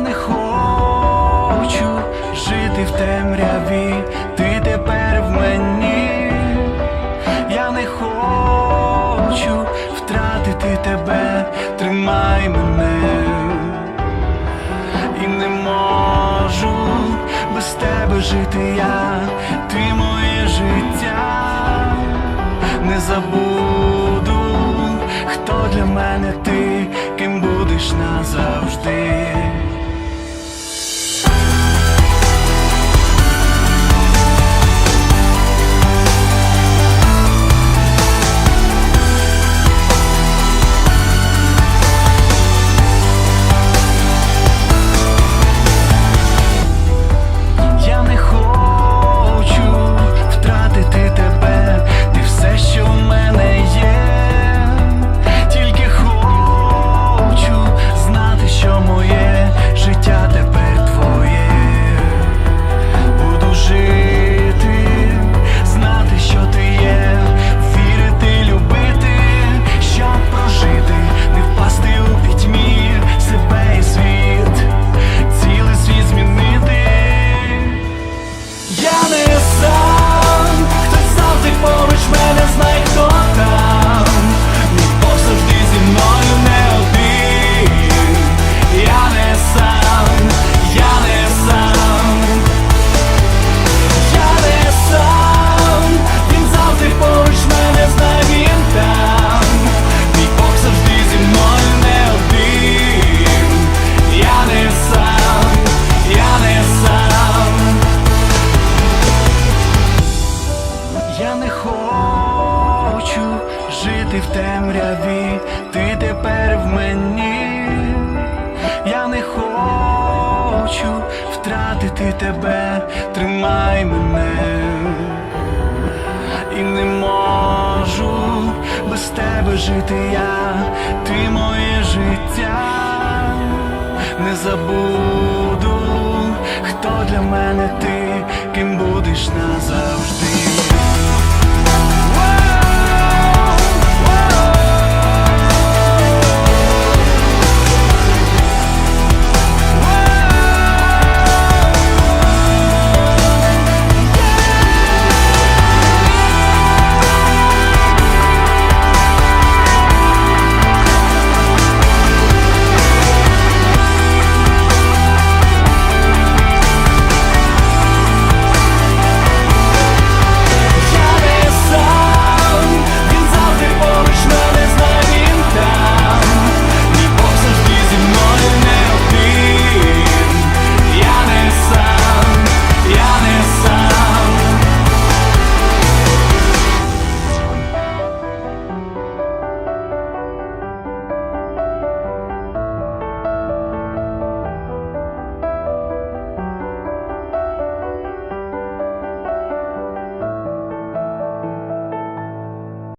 Я не хочу жити в темряві, ти тепер в мені. Я не хочу втратити тебе, тримай мене. І не можу без тебе жити я, ти моє життя, не забуду, хто для мене ти, when жити в темряві, ти тепер в мені. Я не хочу втратити тебе, тримай мене. І не можу без тебе жити я, ти моє життя, не забуду, хто для мене ти, ким будеш назавжди.